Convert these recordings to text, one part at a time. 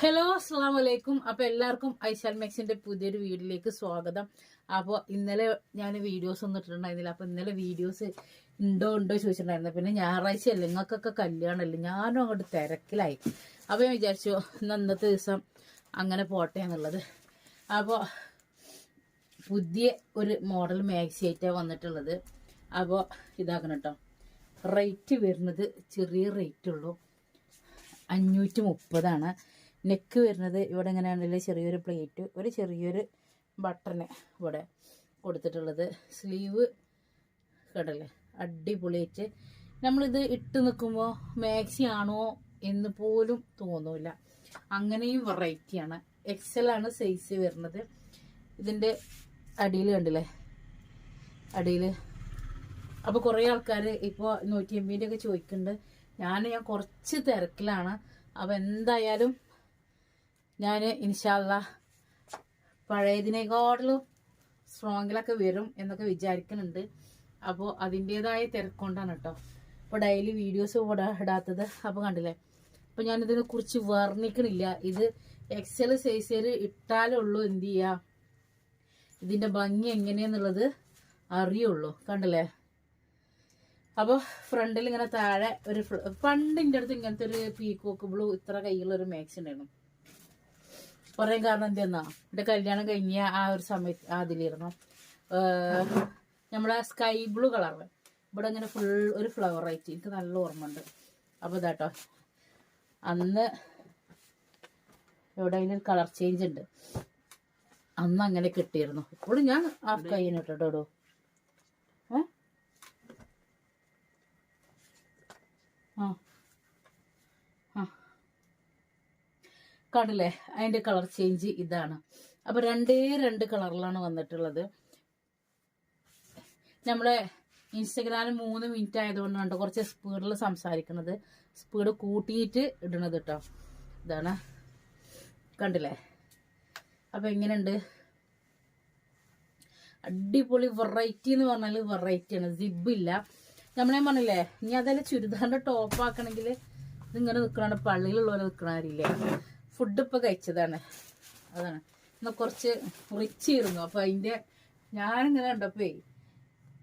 Hello അസ്സാം വലൈക്കും അപ്പൊ എല്ലാവർക്കും ഐശാൽ മാക്സിന്റെ പുതിയൊരു വീഡിയോയിലേക്ക് സ്വാഗതം. അപ്പോൾ ഇന്നലെ ഞാൻ വീഡിയോസ് ഒന്നും ഇട്ടിട്ടുണ്ടായിരുന്നില്ല. അപ്പൊ ഇന്നലെ വീഡിയോസ് ഉണ്ടോ ഉണ്ടോ ചോദിച്ചിട്ടുണ്ടായിരുന്നു. പിന്നെ ഞായറാഴ്ച അല്ലേ? നിങ്ങൾക്കൊക്കെ കല്യാണമല്ലേ? ഞാനും അങ്ങോട്ട് തിരക്കിലായി. അപ്പൊ ഞാൻ വിചാരിച്ചു ഇന്ന് അന്നത്തെ ദിവസം അങ്ങനെ പോട്ടെ എന്നുള്ളത്. അപ്പോൾ പുതിയ ഒരു മോഡൽ മാക്സി ആയിട്ടാണ് വന്നിട്ടുള്ളത്. അപ്പോൾ ഇതാക്കണം കേട്ടോ. റേറ്റ് വരുന്നത് ചെറിയ റേറ്റ് ഉള്ളൂ. അഞ്ഞൂറ്റി മുപ്പതാണ് നെക്ക് വരുന്നത് ഇവിടെ എങ്ങനെയാണെങ്കിൽ ചെറിയൊരു പ്ലേറ്റ് ഒരു ചെറിയൊരു ബട്ടണ് ഇവിടെ കൊടുത്തിട്ടുള്ളത്. സ്ലീവ് കണ്ടല്ലേ അടിപൊളിയായിട്ട്. നമ്മളിത് ഇട്ട് നിൽക്കുമ്പോൾ മാക്സി ആണോ എന്ന് പോലും തോന്നൂല. അങ്ങനെയും വെറൈറ്റിയാണ് എക്സൽ ആണ് സൈസ് വരുന്നത്. ഇതിന്റെ അടിയിൽ കണ്ടില്ലേ? അടിയിൽ. അപ്പോൾ കുറേ ആൾക്കാർ ഇപ്പോൾ നൂറ്റി എൺപതിന്റെ ഒക്കെ ചോദിക്കുന്നുണ്ട്. ഞാൻ ഞാൻ കുറച്ച് തിരക്കിലാണ്. അപ്പോൾ എന്തായാലും ഞാൻ ഇൻഷാല്ല പഴയതിനേക്കാളും സ്ട്രോങ്ങിലൊക്കെ വരും എന്നൊക്കെ വിചാരിക്കുന്നുണ്ട് അപ്പോൾ അതിന്റേതായ തിരക്കൊണ്ടാണ് കേട്ടോ. ഇപ്പോൾ ഡെയിലി വീഡിയോസ് ഇടാത്തത്. അപ്പോൾ കണ്ടില്ലേ? അപ്പോൾ ഞാനിതിനെ കുറിച്ച് വർണിക്കണില്ല. ഇത് എക്സൽ സൈസിൽ ഇട്ടാലുള്ളൂ എന്ത് ചെയ്യുക ഇതിന്റെ ഭംഗി എങ്ങനെയെന്നുള്ളത് അറിയുള്ളൂ. കണ്ടില്ലേ? അപ്പോൾ ഫ്രണ്ടിൽ ഇങ്ങനെ താഴെ ഒരു പണ്ടിന്റെ അടുത്ത് ഇങ്ങനത്തെ ഒരു പീക്കോക്ക് ബ്ലൂ ഇത്ര കയ്യിലുള്ള ഒരു മാക്സ് ഉണ്ടായിരുന്നു പറയാൻ കാരണം എന്തെന്നാ? എന്റെ കല്യാണം കഴിഞ്ഞ ആ ഒരു സമയത്ത് അതിലിരുന്നു നമ്മളെ സ്കൈ ബ്ലൂ കളറ് ഇവിടെ ഇങ്ങനെ ഫുൾ ഒരു ഫ്ലവർ ആയിട്ട് എനിക്ക് നല്ല ഓർമ്മ ഉണ്ട് അപ്പോൾ ഇതാട്ടോ അന്ന് ഇവിടെ അതിനൊരു കളർ ചേഞ്ച് ഉണ്ട്. അന്ന് അങ്ങനെ കിട്ടിയിരുന്നു. ഇപ്പോഴും ഞാൻ ഹാഫ് കൈ ഇട്ടോ ഏ? ആ ആ. കണ്ടില്ലേ അതിന്റെ കളർ ചേഞ്ച് ഇതാണ്. അപ്പൊ രണ്ടേ രണ്ട് കളറിലാണ് വന്നിട്ടുള്ളത്. നമ്മളെ ഇൻസ്റ്റഗ്രാമിൽ മൂന്ന് മിനിറ്റ് ആയതുകൊണ്ടാണ് കുറച്ച് സ്പീഡിൽ സംസാരിക്കുന്നത്. സ്പീഡ് കൂട്ടിയിട്ട് ഇടണത് കേട്ടോ ഇതാണ്. കണ്ടില്ലേ? അപ്പൊ എങ്ങനെയുണ്ട്? അടിപൊളി വെറൈറ്റി എന്ന് പറഞ്ഞാൽ വെറൈറ്റിയാണ് സിബില്ല നമ്മളെ പറഞ്ഞില്ലേ ഇനി അതല്ല ചുരിദാറിന്റെ ടോപ്പ് ആക്കണമെങ്കിൽ ഇതിങ്ങനെ നിൽക്കണ പള്ളിയിലുള്ളവരെ നിൽക്കണവരില്ലേ ഫുഡ് ഇപ്പൊ കഴിച്ചതാണ്. അതാണ്. എന്നാൽ കുറച്ച് റിച്ച് ആയിരുന്നു. അപ്പൊ അതിന്റെ ഞാനിങ്ങനെ കണ്ടപ്പോ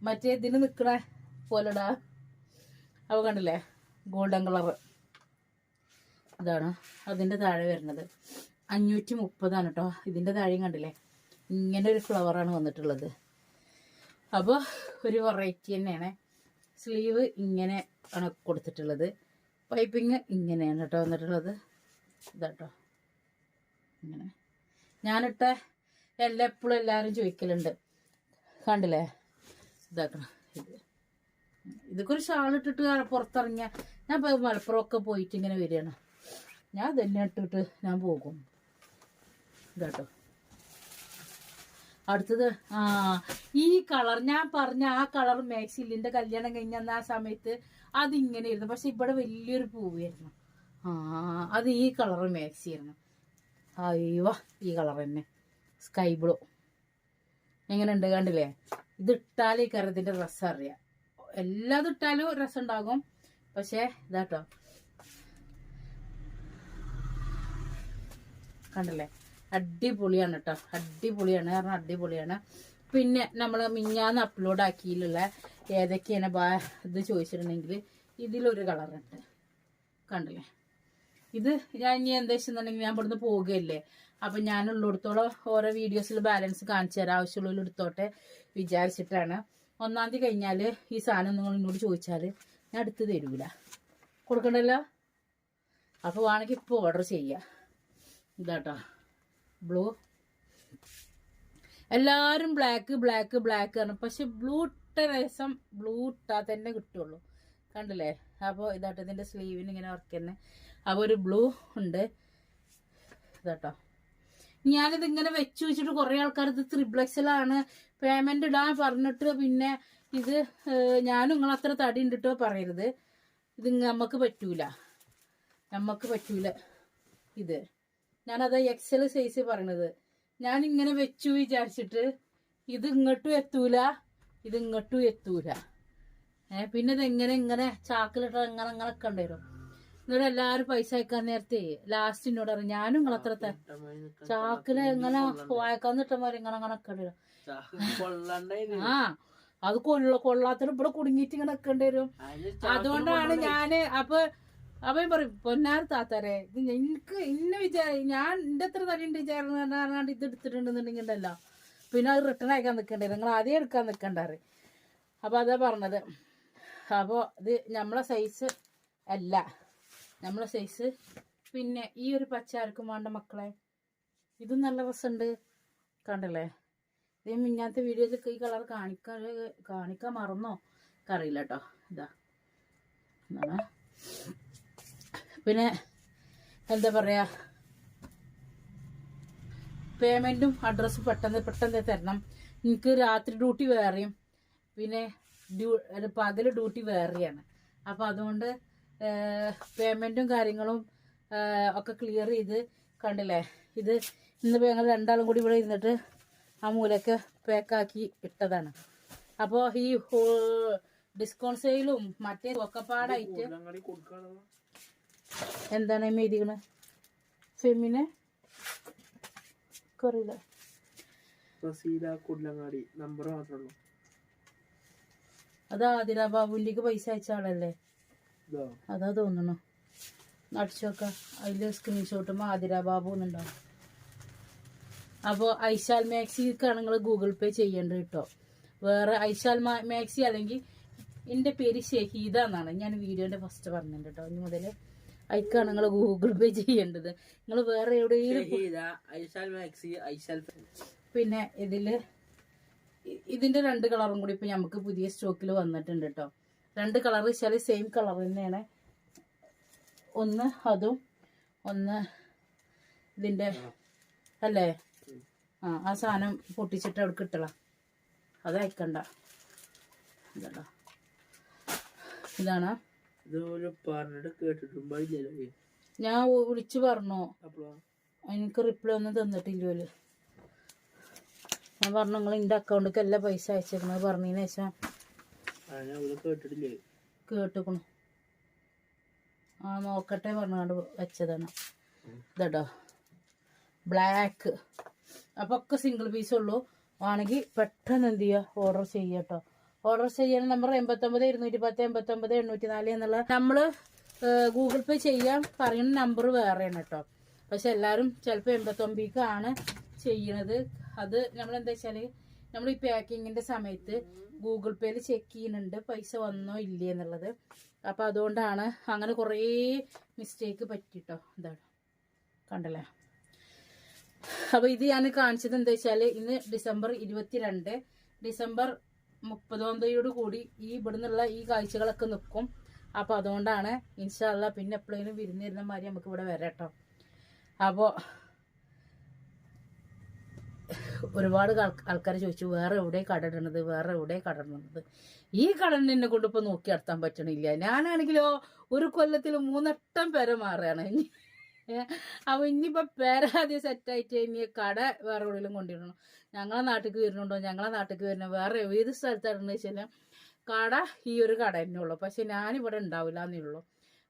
മറ്റേ ഇതിന് നിൽക്കണ പോലെടാ. അവ കണ്ടില്ലേ? ഗോൾഡൻ കളർ ഇതാണ് അതിന്റെ താഴെ വരുന്നത്. അഞ്ഞൂറ്റി മുപ്പതാണ് കേട്ടോ ഇതിന്റെ താഴെയും കണ്ടില്ലേ? ഇങ്ങനെ ഒരു ഫ്ലവറാണ് വന്നിട്ടുള്ളത്. അപ്പോൾ ഒരു വെറൈറ്റി തന്നെയാണ്. സ്ലീവ് ഇങ്ങനെ ആണ് കൊടുത്തിട്ടുള്ളത്. പൈപ്പിങ് ഇങ്ങനെയാണ് കേട്ടോ വന്നിട്ടുള്ളത്. ഇതാട്ടോ ഇങ്ങനെ ഞാനിട്ട എല്ലാം എപ്പോഴും എല്ലാവരും ചോദിക്കലുണ്ട്. കണ്ടില്ലേ? ഇതാക്കണം. ഇത്. ഇതൊക്കെ ഒരു ഷാൾ ഇട്ടിട്ട് പുറത്തിറങ്ങിയ ഞാൻ മലപ്പുറമൊക്കെ പോയിട്ട് ഇങ്ങനെ വരികയാണ്. ഞാൻ തന്നെ ഇട്ടിട്ട് ഞാൻ പോകും. ഇതാട്ടോ. അടുത്തത് ആ ഈ കളർ ഞാൻ പറഞ്ഞ ആ കളർ മാക്സിലിന്റെ കല്യാണം കഴിഞ്ഞ ആ സമയത്ത് അതിങ്ങനെ ഇരുന്നു പക്ഷെ ഇവിടെ വലിയൊരു പൂവായിരുന്നു. ആ അത് ഈ കളർ മേക്സി ആയിരുന്നു അയ്യോ ഈ കളർ തന്നെ. സ്കൈ ബ്ലൂ എങ്ങനെ ഉണ്ട് കണ്ടില്ലേ? ഇത് ഇട്ടാൽ ഈ കരത്തിന്റെ രസം അറിയാം. എല്ലാതും ഇട്ടാലും രസം ഉണ്ടാകും. പക്ഷേ ഇതാട്ടോ. കണ്ടില്ലേ? അടിപൊളിയാണ് കേട്ടോ അടിപൊളിയാണ് കാരണം അടിപൊളിയാണ്. പിന്നെ നമ്മൾ മിഞ്ഞാന്ന് അപ്ലോഡ് ആക്കിയിലുള്ള ഏതൊക്കെയാണ് ഇത് ചോദിച്ചിട്ടുണ്ടെങ്കിൽ ഇതിലൊരു കളറുണ്ട്. കണ്ടില്ലേ? ഇത് ഞാൻ ഇനി എന്താ വെച്ചെന്നുണ്ടെങ്കിൽ ഞാൻ ഇവിടുന്ന് പോകുകയല്ലേ അപ്പൊ ഞാൻ ഉള്ളിടത്തോളം ഓരോ വീഡിയോസിൽ ബാലൻസ് കാണിച്ചു തരാം. ആവശ്യമുള്ള എടുത്തോട്ടെ വിചാരിച്ചിട്ടാണ്. ഒന്നാം തീയതി കഴിഞ്ഞാൽ ഈ സാധനം നിങ്ങൾ എന്നോട് ചോദിച്ചാൽ ഞാൻ അടുത്ത് തരൂല. കൊടുക്കണ്ടല്ലോ? അപ്പൊ വേണമെങ്കിൽ ഇപ്പോൾ ഓർഡർ ചെയ്യാം. ഇതാട്ടോ. ബ്ലൂ എല്ലാരും ബ്ലാക്ക് ബ്ലാക്ക് ബ്ലാക്ക് ആണ്. പക്ഷെ ബ്ലൂ ഇട്ട രസം ബ്ലൂ ഇട്ടാൽ തന്നെ കിട്ടുള്ളൂ. കണ്ടില്ലേ? അപ്പോൾ ഇതാട്ടോ ഇതിന്റെ സ്ലീവിന് ഇങ്ങനെ വർക്ക് തന്നെ അപ്പോൾ ഒരു ബ്ലൂ ഉണ്ട്. ഇതാട്ടോ. ഞാനിത് ഇങ്ങനെ വെച്ച് വെച്ചിട്ട് കുറേ ആൾക്കാർ ഇത് ത്രിബ്ലക്സിലാണ് പേയ്മെന്റ് ഇടാൻ പറഞ്ഞിട്ട് പിന്നെ ഇത് ഏഹ്, ഞാനും നിങ്ങൾ അത്ര തടി ഉണ്ടിട്ടോ പറയരുത്. ഇത് നമുക്ക് പറ്റൂല. നമുക്ക് പറ്റൂല ഇത്. ഞാനത് എക്സൽ സൈസ് പറയണത്. ഞാൻ ഇങ്ങനെ വെച്ചു വിചാരിച്ചിട്ട് ഇത് ഇങ്ങോട്ടും എത്തൂല ഇത് ഇങ്ങോട്ടും എത്തൂല. ഏ പിന്നെ ഇത് എങ്ങനെ ഇങ്ങനെ ചാക്കിലിട്ട് അങ്ങനെ അങ്ങനെ ഒക്കെ ഉണ്ടായിരുന്നു എന്നിട്ട് എല്ലാരും പൈസ അയക്കാൻ നേരത്തെ ലാസ്റ്റ് എന്നോട് പറഞ്ഞു ഞാനും നിങ്ങൾ അത്ര ചാക്കിൽ ഇങ്ങനെ വായക്കാൻ നിട്ടമാര് ഇങ്ങനെ അങ്ങനെ ആ അത് കൊള്ള കൊള്ളാത്തത് ഇവിടെ കുടുങ്ങിയിട്ട് ഇങ്ങനെ നിക്കേണ്ടി വരും. അതുകൊണ്ടാണ് ഞാൻ അപ്പൊ അവൻ പറയും പൊന്നാർ താത്താരെ ഇത് എനിക്ക് ഇന്ന വിചാര ഞാൻ എന്റെ അത്ര തടിയുണ്ട് വിചാരണാണ്ട് ഇത് എടുത്തിട്ടുണ്ടെന്നുണ്ടെങ്കിൽ ഉണ്ടല്ലോ പിന്നെ അത് റിട്ടേൺ അയക്കാൻ നിൽക്കണ്ടേ നിങ്ങൾ ആദ്യം എടുക്കാൻ നിൽക്കണ്ടാറ് അപ്പൊ അതാ പറഞ്ഞത്. അപ്പോൾ ഇത് നമ്മളെ സൈസ് അല്ല. നമ്മളെ സൈസ് പിന്നെ ഈ ഒരു പച്ച ആർക്കും വേണ്ട മക്കളെ. ഇതും നല്ല രസമുണ്ട്. കണ്ടല്ലേ? ഇതേ മിഞ്ഞാത്ത വീഡിയോയിലൊക്കെ ഈ കളർ കാണിക്കാൻ കാണിക്കാൻ മറന്നോ? അറിയില്ല കേട്ടോ ഇതാ. പിന്നെ എന്താ പറയാ? പേയ്മെന്റും അഡ്രസ്സും പെട്ടെന്ന് പെട്ടെന്ന് തരണം. എനിക്ക് രാത്രി ഡ്യൂട്ടി വേറെയും. പിന്നെ ഡ്യൂ പകൽ ഡ്യൂട്ടി വേറെയാണ്. അപ്പം അതുകൊണ്ട് പേയ്മെന്റും കാര്യങ്ങളും ഒക്കെ ക്ലിയർ ചെയ്ത് കണ്ടില്ലേ? ഇത് ഇന്നിപ്പോൾ ഞങ്ങൾ രണ്ടാളും കൂടി ഇവിടെ ഇരുന്നിട്ട് ആ മൂലയൊക്കെ പാക്കാക്കി ഇട്ടതാണ്. അപ്പോൾ ഈ ഡിസ്കൗണ്ട് സെയിലും മറ്റേ ഒക്കെപ്പാടായിട്ട് എന്താണ് ഈ എഴുതിക്കണത് ഫെമിനെ? അറിയില്ല റസീല കുടലങ്ങാടി. നമ്പർ മാത്രമേ ഉള്ളൂ. അത് ബാബുവിന്റെക്ക് പൈസ അയച്ച ആളല്ലേ? അതാ തോന്നണു. അടിച്ചു നോക്കാം അതിൽ സ്ക്രീൻഷോട്ട് ആതിര ബാബു എന്നുണ്ടാവും അപ്പോൾ ഐശാൽ മാക്സിക്കാണ് നിങ്ങൾ ഗൂഗിൾ പേ ചെയ്യേണ്ടത് കേട്ടോ വേറെ ഐശാൽ മാക്സി അല്ലെങ്കിൽ എന്റെ പേര് ഷഹീദ എന്നാണ്. ഞാൻ വീഡിയോന്റെ ഫസ്റ്റ് പറഞ്ഞിട്ടുണ്ട് കേട്ടോ ഇനി മുതൽ അയക്കാണ് നിങ്ങൾ ഗൂഗിൾ പേ ചെയ്യേണ്ടത്. നിങ്ങൾ വേറെ എവിടെയെങ്കിലും പിന്നെ ഇതിൽ ഇതിന്റെ രണ്ട് കളറും കൂടി ഇപ്പൊ നമുക്ക് പുതിയ സ്റ്റോക്കിൽ വന്നിട്ടുണ്ട് കേട്ടോ രണ്ട് കളർ വെച്ചാൽ സെയിം കളർ തന്നെയാണ്. ഒന്ന് അതും ഒന്ന് ഇതിന്റെ അല്ലേ? ആ ആ സാധനം പൊട്ടിച്ചിട്ട് അവിടെ കിട്ടണം അത് അയക്കണ്ട. ഇതാ. ഇതാണ്? ഞാൻ വിളിച്ചു പറഞ്ഞു. എനിക്ക് റിപ്ലൈ ഒന്നും തന്നിട്ടില്ല ഞാൻ പറഞ്ഞു നിങ്ങൾ എന്റെ അക്കൗണ്ടിലേക്ക് എല്ലാ പൈസ അയച്ചേക്കണത് പറഞ്ഞതിന് ശേഷം ആ ഞാൻ ഇവിടെ കേട്ടിട്ടില്ലേ കേട്ടുക്കണു. ആ നോക്കട്ടെ പറഞ്ഞാണ്ട് വെച്ചതാണ്. ഇതട്ടോ. ബ്ലാക്ക് അപ്പൊ ഒക്കെ സിംഗിൾ പീസ് ഉള്ളൂ. ആണെങ്കിൽ പെട്ടെന്ന് എന്ത് ചെയ്യുക ഓർഡർ ചെയ്യുക ഓർഡർ ചെയ്യാൻ നമ്പർ എൺപത്തൊമ്പത് ഇരുന്നൂറ്റി പത്ത് എൺപത്തൊമ്പത് എണ്ണൂറ്റി നാല് എന്നുള്ള നമ്മൾ ഗൂഗിൾ പേ ചെയ്യാൻ പറയുന്ന നമ്പർ വേറെയാണ് കേട്ടോ പക്ഷെ എല്ലാവരും ചിലപ്പോൾ എൺപത്തൊമ്പതിക്കാണ് ചെയ്യണത്. അത് നമ്മൾ എന്താ വെച്ചാൽ നമ്മൾ ഈ പാക്കിങ്ങിന്റെ സമയത്ത് ഗൂഗിൾ പേയിൽ ചെക്ക് ചെയ്യുന്നുണ്ട്. പൈസ വന്നോ ഇല്ലേ എന്നുള്ളത്. അപ്പോൾ അതുകൊണ്ടാണ് അങ്ങനെ കുറേ മിസ്റ്റേക്ക് പറ്റിട്ടോ. എന്താണ് കണ്ടല്ലേ? അപ്പൊ ഇത് ഞാൻ കാണിച്ചത് എന്താ വെച്ചാൽ ഇന്ന് ഡിസംബർ ഇരുപത്തിരണ്ട്. ഡിസംബർ മുപ്പതാം തീയതിയോട് കൂടി ഈ ഇവിടുന്നുള്ള ഈ കാഴ്ചകളൊക്കെ നിൽക്കും അപ്പൊ അതുകൊണ്ടാണ് ഇൻഷാല്ല പിന്നെ എപ്പോഴെങ്കിലും വിരുന്നിരുന്ന മാതിരി നമുക്ക് ഇവിടെ വരാം കേട്ടോ അപ്പോൾ ഒരുപാട് ആൾക്കാർ ചോദിച്ചു വേറെ എവിടെ കടടണത് വേറെ എവിടെ കടടണത് ഈ കടലിന് എന്നെ കൊണ്ട് ഇപ്പൊ നോക്കി നടത്താൻ പറ്റണില്ല. ഞാനാണെങ്കിലോ ഒരു കൊല്ലത്തിൽ മൂന്നെട്ടം പേരെ മാറുകയാണ്. ഇനി അപ്പൊ ഇനിയിപ്പോ പേരാദ്യം സെറ്റായിട്ട് ഇനി കട വേറെ എവിടെയെങ്കിലും കൊണ്ടിടണം ഞങ്ങളെ നാട്ടിലേക്ക് വരുന്നുണ്ടോ? ഞങ്ങളെ നാട്ടിലേക്ക് വരുന്ന വേറെ ഏത് സ്ഥലത്താണെന്ന് വെച്ചാൽ കട ഈ ഒരു കട തന്നെ ഉള്ളൂ. പക്ഷെ ഞാനിവിടെ ഉണ്ടാവില്ല എന്നേ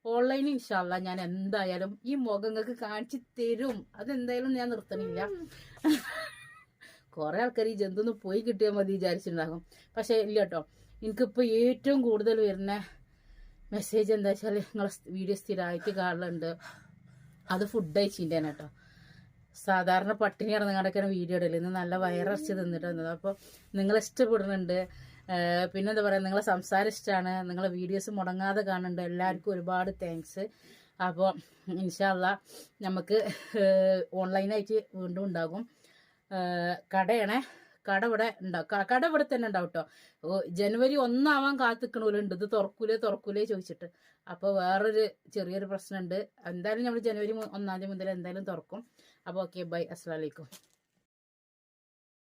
ഓൺലൈനിൽ ഇൻഷാല്ല ഞാൻ എന്തായാലും ഈ മുഖങ്ങൾക്ക് കാണിച്ചു തരും. അതെന്തായാലും ഞാൻ നിർത്തണില്ല. കുറെ ആൾക്കാർ ഈ ജന്തുന്ന് പോയി കിട്ടിയാൽ മതി വിചാരിച്ചിട്ടുണ്ടാകും. പക്ഷെ ഇല്ല കേട്ടോ എനിക്കിപ്പോൾ ഏറ്റവും കൂടുതൽ വരുന്ന മെസ്സേജ് എന്താ വെച്ചാൽ നിങ്ങളെ വീഡിയോ സ്ഥിരമായിട്ട് കാണലുണ്ട്. അത് ഫുഡ് അയച്ചിന്റെ കേട്ടോ സാധാരണ പട്ടിണി കിടന്ന് വീഡിയോ ഇടൽ. ഇന്ന് നല്ല വയറിറച്ച് തിന്നിട്ട് വന്നത്. അപ്പോൾ നിങ്ങൾ ഇഷ്ടപ്പെടുന്നുണ്ട്. പിന്നെ പിന്നെന്താ പറയുക നിങ്ങളെ സംസാരം ഇഷ്ടമാണ് നിങ്ങളെ വീഡിയോസ് മുടങ്ങാതെ കാണുന്നുണ്ട്. എല്ലാവർക്കും ഒരുപാട് താങ്ക്സ് അപ്പോൾ ഇൻഷാല്ല നമുക്ക് ഓൺലൈനായിട്ട് വീണ്ടും ഉണ്ടാകും. കടയാണേ. കട ഇവിടെ ഉണ്ടാവും കട ഇവിടെ തന്നെ ഉണ്ടാവും കേട്ടോ ജനുവരി ഒന്നാവാൻ കാത്തിക്കണോലുണ്ട് ഇത് തുറക്കൂലേ തുറക്കൂലേ ചോദിച്ചിട്ട്. അപ്പോൾ വേറൊരു ചെറിയൊരു പ്രശ്നമുണ്ട്. എന്തായാലും നമ്മൾ ജനുവരി ഒന്നാം തീയതി മുതൽ എന്തായാലും തുറക്കും. അപ്പോൾ ഓക്കെ ബൈ അസ്സലാമലൈക്കും